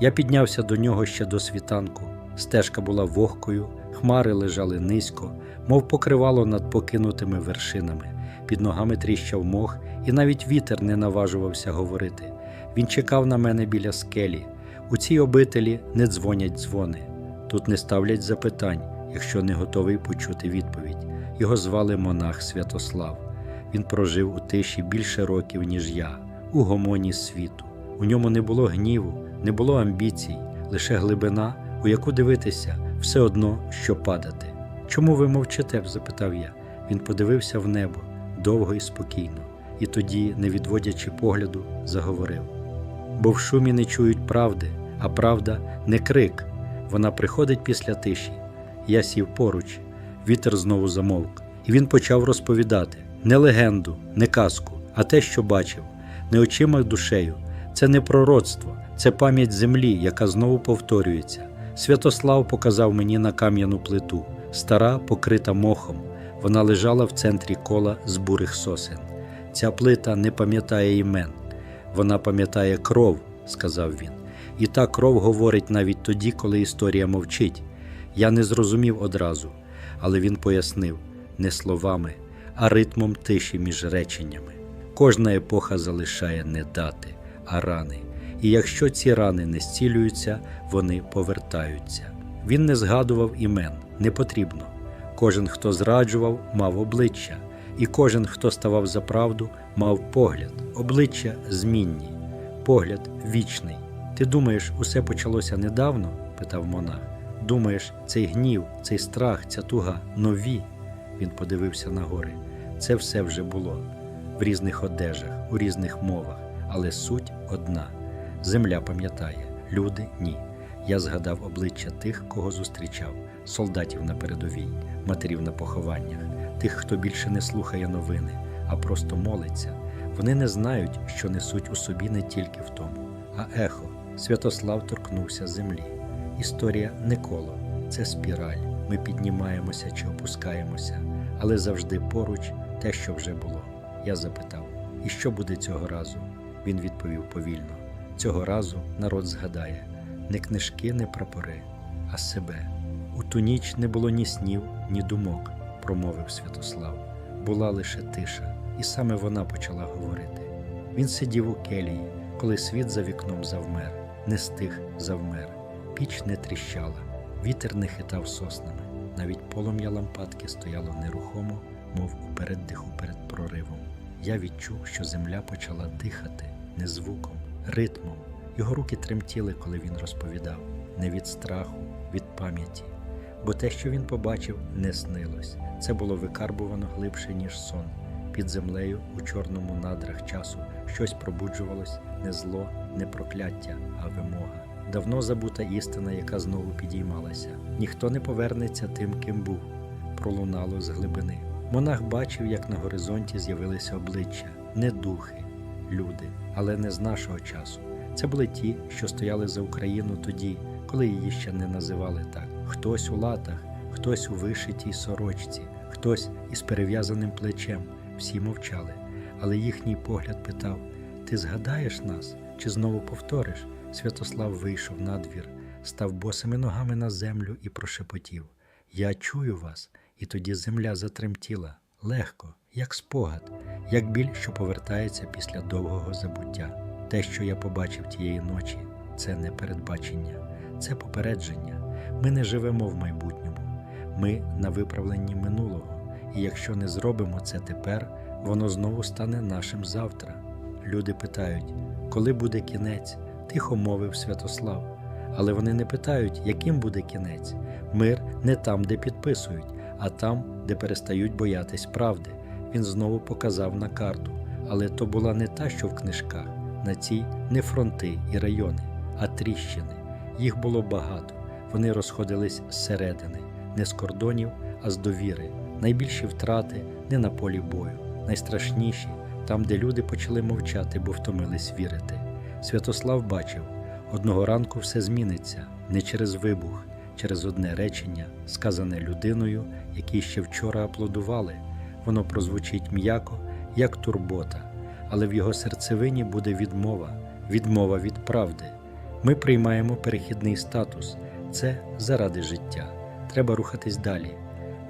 Я піднявся до нього ще до світанку. Стежка була вогкою, хмари лежали низько, мов покривало над покинутими вершинами. Під ногами тріщав мох, і навіть вітер не наважувався говорити. Він чекав на мене біля скелі. У цій обителі не дзвонять дзвони. Тут не ставлять запитань, якщо не готовий почути відповідь. Його звали монах Святослав. Він прожив у тиші більше років, ніж я, у гомоні світу. У ньому не було гніву, не було амбіцій, лише глибина, у яку дивитися, все одно, що падати. Чому ви мовчите? запитав я. Він подивився в небо довго і спокійно, і тоді, не відводячи погляду, заговорив: бо в шумі не чують правди, а правда не крик. Вона приходить після тиші. Я сів поруч, вітер знову замовк, і він почав розповідати не легенду, не казку, а те, що бачив, не очима душею. Це не пророцтво, це пам'ять землі, яка знову повторюється. Святослав показав мені на кам'яну плиту, стара, покрита мохом. Вона лежала в центрі кола з бурих сосен. Ця плита не пам'ятає імен, вона пам'ятає кров, сказав він. І та кров говорить навіть тоді, коли історія мовчить. Я не зрозумів одразу, але він пояснив не словами, а ритмом тиші між реченнями. Кожна епоха залишає не дати, а рани. І якщо ці рани не зцілюються, вони повертаються. Він не згадував імен, не потрібно. Кожен, хто зраджував, мав обличчя, і кожен, хто ставав за правду, мав погляд, обличчя змінні, погляд вічний. Ти думаєш, усе почалося недавно? питав монах. Думаєш, цей гнів, цей страх, ця туга нові? Він подивився на гори. Це все вже було в різних одежах, у різних мовах, але суть одна. Земля пам'ятає, люди ні. Я згадав обличчя тих, кого зустрічав, солдатів на передовій, матерів на похованнях, тих, хто більше не слухає новини, а просто молиться. Вони не знають, що несуть у собі не тільки в тому, а ехо. Святослав торкнувся землі. Історія не коло, це спіраль. Ми піднімаємося чи опускаємося, але завжди поруч те, що вже було. Я запитав, і що буде цього разу? Він відповів повільно: цього разу народ згадає не книжки, не прапори, а себе. У ту ніч не було ні снів, ні думок, промовив Святослав. Була лише тиша, і саме вона почала говорити. Він сидів у келії, коли світ за вікном завмер, не стих завмер, піч не тріщала, вітер не хитав соснами, навіть полум'я лампадки стояло нерухомо, мов у переддиху перед проривом. Я відчув, що земля почала дихати не звуком, ритмом. Його руки тремтіли, коли він розповідав, не від страху, від пам'яті. Бо те, що він побачив, не снилось. Це було викарбувано глибше, ніж сон. Під землею у чорному надрах часу щось пробуджувалось не зло, не прокляття, а вимога. Давно забута істина, яка знову підіймалася. Ніхто не повернеться тим, ким був. Пролунало з глибини. Монах бачив, як на горизонті з'явилися обличчя, не духи, люди, але не з нашого часу. Це були ті, що стояли за Україну тоді, коли її ще не називали так. Хтось у латах, хтось у вишитій сорочці, хтось із перев'язаним плечем. Всі мовчали, але їхній погляд питав: Ти згадаєш нас чи знову повториш? Святослав вийшов на двір, став босими ногами на землю і прошепотів: Я чую вас, і тоді земля затремтіла легко, як спогад, як біль, що повертається після довгого забуття. Те, що я побачив тієї ночі, це не передбачення, це попередження. Ми не живемо в майбутньому, ми на виправленні минулого, і якщо не зробимо це тепер, воно знову стане нашим завтра. Люди питають, коли буде кінець, тихо мовив Святослав. Але вони не питають, яким буде кінець. Мир не там, де підписують, а там, де перестають боятись правди. Він знову показав на карту, але то була не та, що в книжках. На цій не фронти і райони, а тріщини. Їх було багато. Вони розходились зсередини, не з кордонів, а з довіри. Найбільші втрати не на полі бою, найстрашніші там, де люди почали мовчати, бо втомились вірити. Святослав бачив, одного ранку все зміниться не через вибух, через одне речення, сказане людиною, якій ще вчора аплодували. Воно прозвучить м'яко, як турбота, але в його серцевині буде відмова, відмова від правди. Ми приймаємо перехідний статус. Це заради життя. Треба рухатись далі.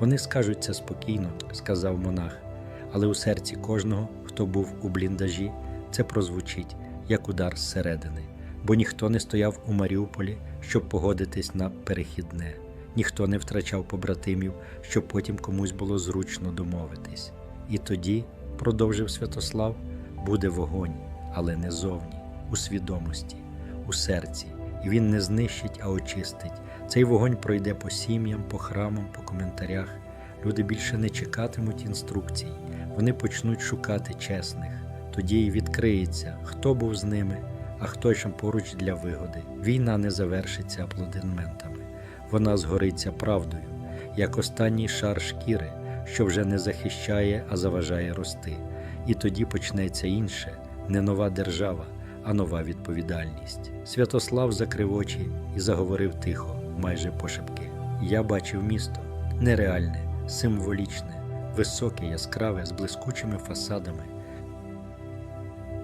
Вони скажуть це спокійно, сказав монах, але у серці кожного, хто був у бліндажі, це прозвучить як удар зсередини, бо ніхто не стояв у Маріуполі, щоб погодитись на перехідне, ніхто не втрачав побратимів, щоб потім комусь було зручно домовитись. І тоді, продовжив Святослав, буде вогонь, але не зовні, у свідомості, у серці, і він не знищить, а очистить. Цей вогонь пройде по сім'ям, по храмам, по коментарях. Люди більше не чекатимуть інструкцій, вони почнуть шукати чесних. Тоді й відкриється, хто був з ними, а хто ще поруч для вигоди. Війна не завершиться аплодисментами, вона згориться правдою, як останній шар шкіри, що вже не захищає, а заважає рости. І тоді почнеться інше, не нова держава, а нова відповідальність. Святослав закрив очі і заговорив тихо, майже пошепки. Я бачив місто нереальне, символічне, високе, яскраве, з блискучими фасадами.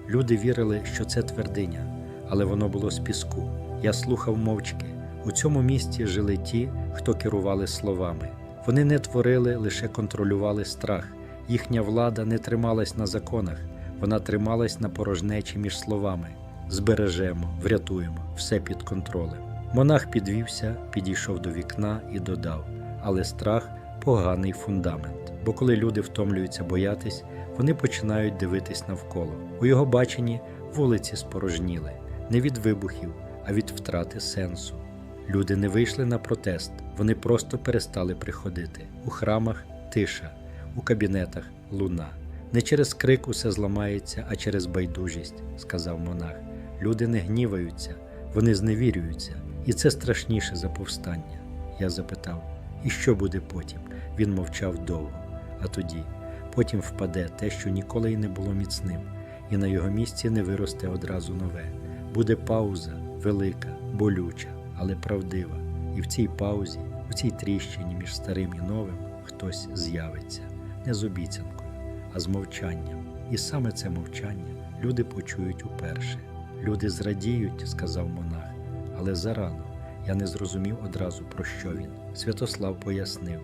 Люди вірили, що це твердиня, але воно було з піску. Я слухав мовчки. У цьому місті жили ті, хто керували словами. Вони не творили, лише контролювали страх. Їхня влада не трималась на законах, вона трималась на порожнечі між словами. Збережемо, врятуємо, все під контролем. Монах підвівся, підійшов до вікна і додав: але страх поганий фундамент. Бо коли люди втомлюються боятись, вони починають дивитись навколо. У його баченні вулиці спорожніли не від вибухів, а від втрати сенсу. Люди не вийшли на протест, вони просто перестали приходити. У храмах тиша, у кабінетах луна. Не через крик усе зламається, а через байдужість, сказав монах. Люди не гніваються, вони зневірюються, і це страшніше за повстання. Я запитав, і що буде потім? Він мовчав довго, а тоді потім впаде те, що ніколи й не було міцним, і на його місці не виросте одразу нове. Буде пауза, велика, болюча, але правдива. І в цій паузі, у цій тріщині між старим і новим, хтось з'явиться не з обіцянкою, а з мовчанням. І саме це мовчання люди почують уперше. Люди зрадіють, сказав монах, але зарано. Я не зрозумів одразу, про що він. Святослав пояснив: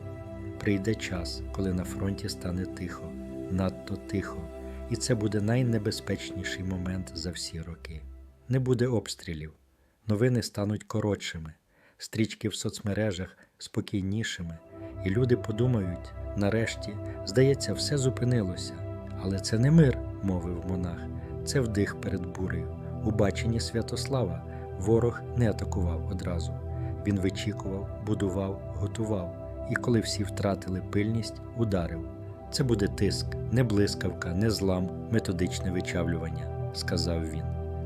прийде час, коли на фронті стане тихо, надто тихо, і це буде найнебезпечніший момент за всі роки. Не буде обстрілів, новини стануть коротшими, стрічки в соцмережах спокійнішими, і люди подумають, нарешті, здається, все зупинилося. Але це не мир, мовив монах, це вдих перед бурею. У баченні Святослава ворог не атакував одразу. Він вичікував, будував, готував, і коли всі втратили пильність, ударив. Це буде тиск, не блискавка, не злам, методичне вичавлювання, сказав він.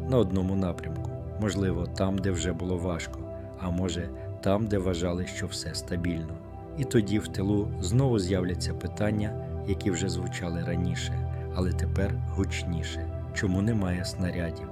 На одному напрямку, можливо, там, де вже було важко, а може, там, де вважали, що все стабільно. І тоді в тилу знову з'являться питання, які вже звучали раніше, але тепер гучніше. Чому немає снарядів?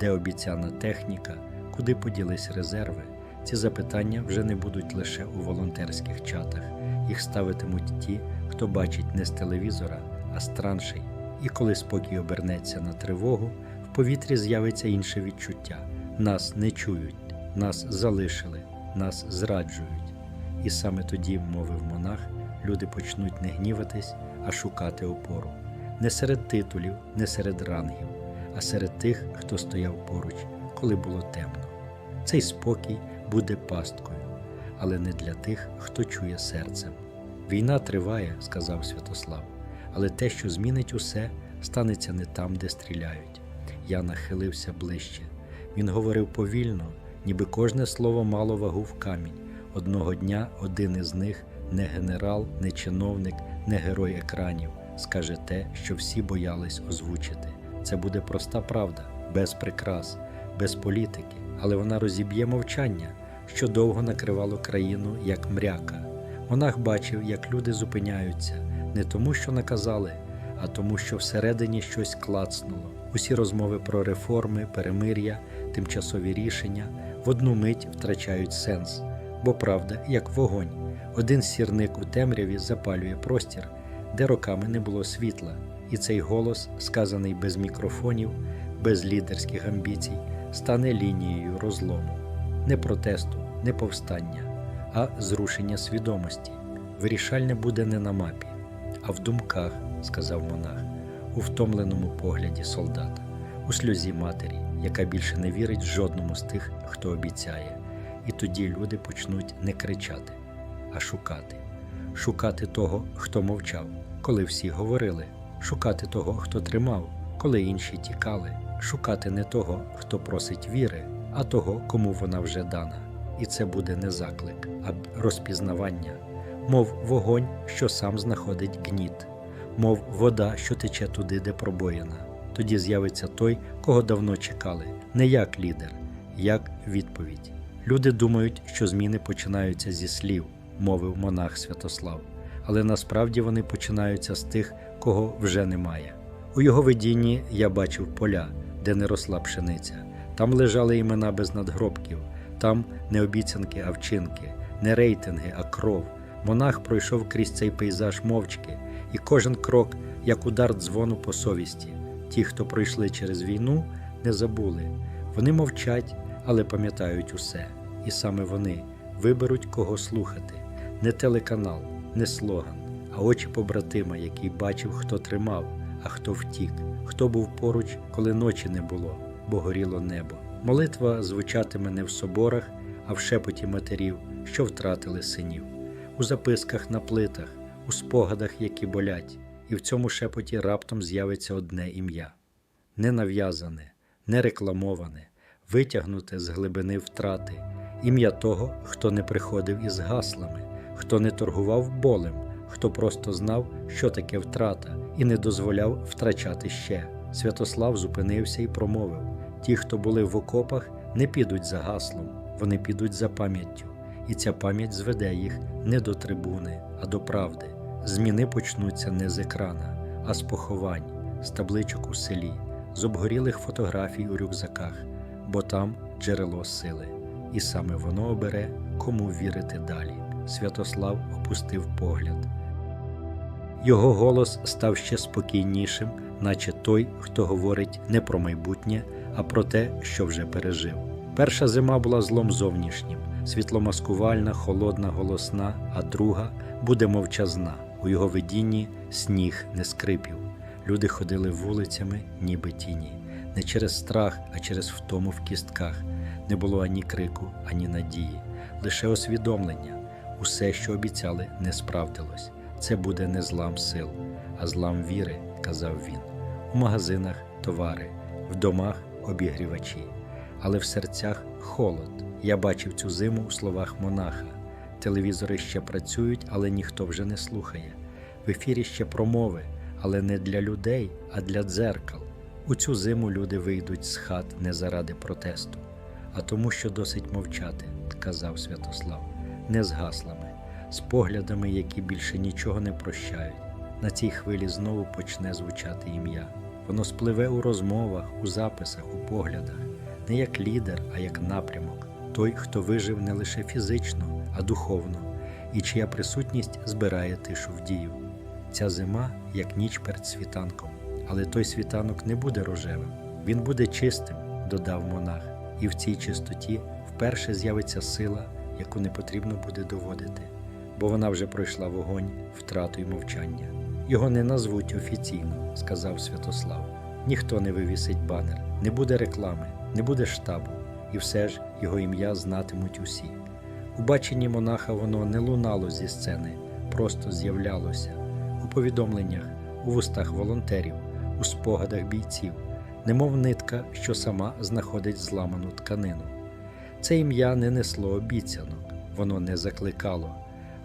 Де обіцяна техніка, куди поділись резерви? Ці запитання вже не будуть лише у волонтерських чатах. Їх ставитимуть ті, хто бачить не з телевізора, а з траншей. І коли спокій обернеться на тривогу, в повітрі з'явиться інше відчуття: нас не чують, нас залишили, нас зраджують. І саме тоді, мовив монах, люди почнуть не гніватись, а шукати опору. Не серед титулів, не серед рангів, а серед тих, хто стояв поруч, коли було темно. Цей спокій буде пасткою, але не для тих, хто чує серцем. Війна триває, сказав Святослав, але те, що змінить усе, станеться не там, де стріляють. Я нахилився ближче. Він говорив повільно, ніби кожне слово мало вагу в камінь. Одного дня один із них, не генерал, не чиновник, не герой екранів, скаже те, що всі боялись озвучити. Це буде проста правда, без прикрас, без політики, але вона розіб'є мовчання, що довго накривало країну як мряка. Монах бачив, як люди зупиняються не тому, що наказали, а тому, що всередині щось клацнуло. Усі розмови про реформи, перемир'я, тимчасові рішення в одну мить втрачають сенс, бо правда, як вогонь, один сірник у темряві запалює простір, де роками не було світла, і цей голос, сказаний без мікрофонів, без лідерських амбіцій, стане лінією розлому, не протесту, не повстання, а зрушення свідомості. Вирішальне буде не на мапі, а в думках, сказав монах, у втомленому погляді солдата, у сльозі матері, яка більше не вірить жодному з тих, хто обіцяє. І тоді люди почнуть не кричати, а шукати. Шукати того, хто мовчав, коли всі говорили, шукати того, хто тримав, коли інші тікали, шукати не того, хто просить віри, а того, кому вона вже дана. І це буде не заклик, а розпізнавання, мов вогонь, що сам знаходить гніт, мов вода, що тече туди, де пробоїна. Тоді з'явиться той, кого давно чекали, не як лідер, як відповідь. Люди думають, що зміни починаються зі слів, мовив монах Святослав, але насправді вони починаються з тих, кого вже немає. У його видінні я бачив поля, де не росла пшениця. Там лежали імена без надгробків, там не обіцянки, а вчинки, не рейтинги, а кров. Монах пройшов крізь цей пейзаж мовчки, і кожен крок, як удар дзвону по совісті. Ті, хто пройшли через війну, не забули. Вони мовчать, але пам'ятають усе. І саме вони виберуть, кого слухати. Не телеканал, не слоган, а очі побратима, який бачив, хто тримав, а хто втік, хто був поруч, коли ночі не було, бо горіло небо. Молитва звучатиме не в соборах, а в шепоті матерів, що втратили синів, у записках на плитах, у спогадах, які болять, і в цьому шепоті раптом з'явиться одне ім'я не нав'язане, не рекламоване, витягнуте з глибини втрати, ім'я того, хто не приходив із гаслами, хто не торгував болем, хто просто знав, що таке втрата, і не дозволяв втрачати ще. Святослав зупинився і промовив: ті, хто були в окопах, не підуть за гаслом, вони підуть за пам'яттю, і ця пам'ять зведе їх не до трибуни, а до правди. Зміни почнуться не з екрана, а з поховань, з табличок у селі, з обгорілих фотографій у рюкзаках, бо там джерело сили, і саме воно обере, кому вірити далі. Святослав опустив погляд. Його голос став ще спокійнішим, наче той, хто говорить не про майбутнє, а про те, що вже пережив. Перша зима була злом зовнішнім, світломаскувальна, холодна, голосна, а друга буде мовчазна. У його видінні сніг не скрипів. Люди ходили вулицями, ніби тіні, не через страх, а через втому в кістках. Не було ані крику, ані надії, лише усвідомлення. Усе, що обіцяли, не справдилось. Це буде не злам сил, а злам віри, казав він. У магазинах товари, в домах обігрівачі, але в серцях холод. Я бачив цю зиму у словах монаха. Телевізори ще працюють, але ніхто вже не слухає. В ефірі ще промови, але не для людей, а для дзеркал. У цю зиму люди вийдуть з хат не заради протесту, а тому, що досить мовчати, казав Святослав, не з гаслами, з поглядами, які більше нічого не прощають. На цій хвилі знову почне звучати ім'я. Воно спливе у розмовах, у записах, у поглядах, не як лідер, а як напрямок, той, хто вижив не лише фізично, а духовно, і чия присутність збирає тишу в дію. Ця зима як ніч перед світанком, але той світанок не буде рожевим, він буде чистим, додав монах, і в цій чистоті вперше з'явиться сила, яку не потрібно буде доводити, бо вона вже пройшла вогонь, втрату й мовчання. Його не назвуть офіційно, сказав Святослав. Ніхто не вивісить банер, не буде реклами, не буде штабу, і все ж його ім'я знатимуть усі. У баченні монаха воно не лунало зі сцени, просто з'являлося у повідомленнях, у вустах волонтерів, у спогадах бійців, немов нитка, що сама знаходить зламану тканину. Це ім'я не несло обіцянок, воно не закликало,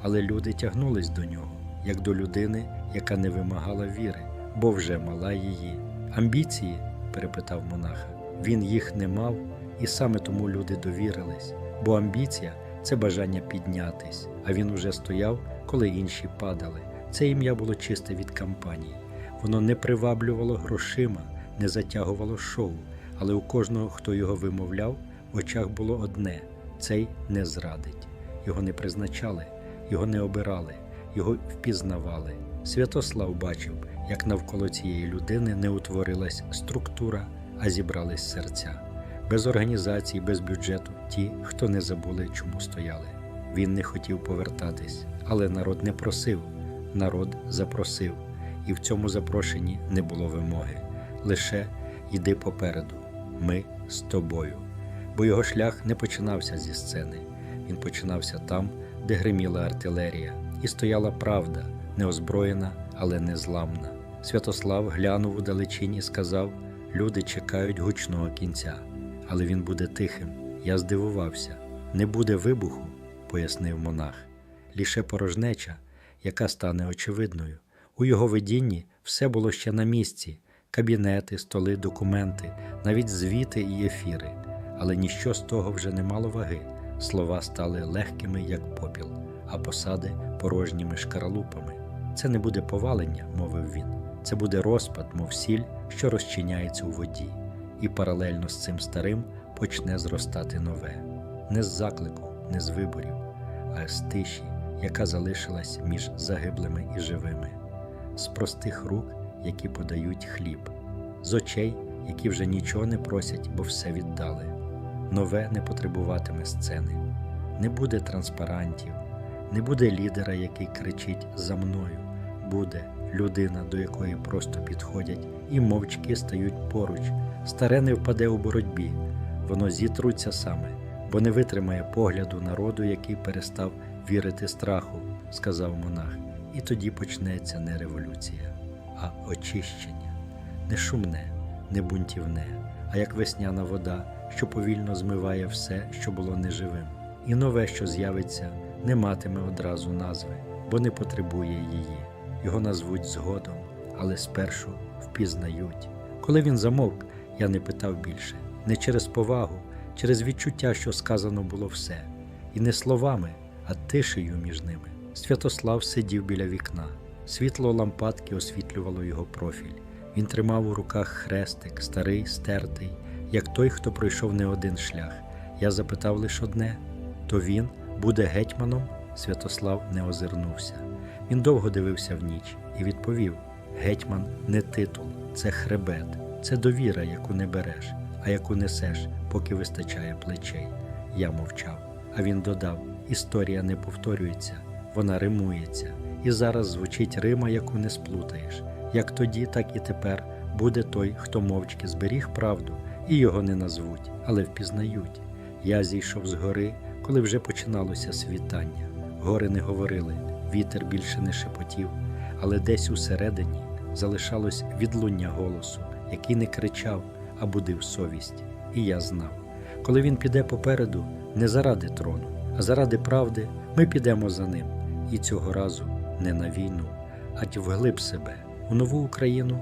але люди тягнулись до нього, як до людини, яка не вимагала віри, бо вже мала її. Амбіції? перепитав монаха. Він їх не мав, і саме тому люди довірились, бо амбіція це бажання піднятись, а він уже стояв, коли інші падали. Це ім'я було чисте від кампанії. Воно не приваблювало грошима, не затягувало шоу, але у кожного, хто його вимовляв, в очах було одне цей не зрадить. Його не призначали, його не обирали, його впізнавали. Святослав бачив, як навколо цієї людини не утворилась структура, а зібрались серця. Без організацій, без бюджету, ті, хто не забули, чому стояли. Він не хотів повертатись, але народ не просив, народ запросив, і в цьому запрошенні не було вимоги. Лише йди попереду, ми з тобою. Бо його шлях не починався зі сцени, він починався там, де гриміла артилерія, і стояла правда, неозброєна, але незламна. Святослав глянув у далечінь і сказав: Люди чекають гучного кінця, але він буде тихим. Я здивувався. Не буде вибуху, пояснив монах, лише порожнеча, яка стане очевидною. У його видінні все було ще на місці: кабінети, столи, документи, навіть звіти і ефіри. Але ніщо з того вже не мало ваги. Слова стали легкими, як попіл, а посади порожніми шкаралупами. Це не буде повалення, мовив він. Це буде розпад, мов сіль, що розчиняється у воді, і паралельно з цим старим почне зростати нове, не з заклику, не з виборів, а з тиші, яка залишилась між загиблими і живими, з простих рук, які подають хліб, з очей, які вже нічого не просять, бо все віддали. Нове не потребуватиме сцени, не буде транспарантів, не буде лідера, який кричить за мною. Буде людина, до якої просто підходять і мовчки стають поруч. Старе не впаде у боротьбі, воно зітруться саме, бо не витримає погляду народу, який перестав вірити страху, сказав монах. І тоді почнеться не революція, а очищення, не шумне, не бунтівне, а як весняна вода, що повільно змиває все, що було неживим. І нове, що з'явиться, не матиме одразу назви, бо не потребує її. Його назвуть згодом, але спершу впізнають. Коли він замовк, я не питав більше, не через повагу, через відчуття, що сказано було все, і не словами, а тишею між ними. Святослав сидів біля вікна. Світло лампадки освітлювало його профіль. Він тримав у руках хрестик, старий, стертий, як той, хто пройшов не один шлях. Я запитав лише одне: то він буде гетьманом? Святослав не озирнувся. Він довго дивився в ніч і відповів: Гетьман не титул, це хребет, це довіра, яку не береш, а яку несеш, поки вистачає плечей. Я мовчав. А він додав: історія не повторюється, вона римується, і зараз звучить Рима, яку не сплутаєш. Як тоді, так і тепер буде той, хто мовчки зберіг правду, і його не назвуть, але впізнають. Я зійшов з гори, коли вже починалося світання. Гори не говорили, вітер більше не шепотів, але десь усередині залишалось відлуння голосу, який не кричав, а будив совість. І я знав, коли він піде попереду, не заради трону, а заради правди, ми підемо за ним. І цього разу не на війну, а вглиб себе, у нову Україну,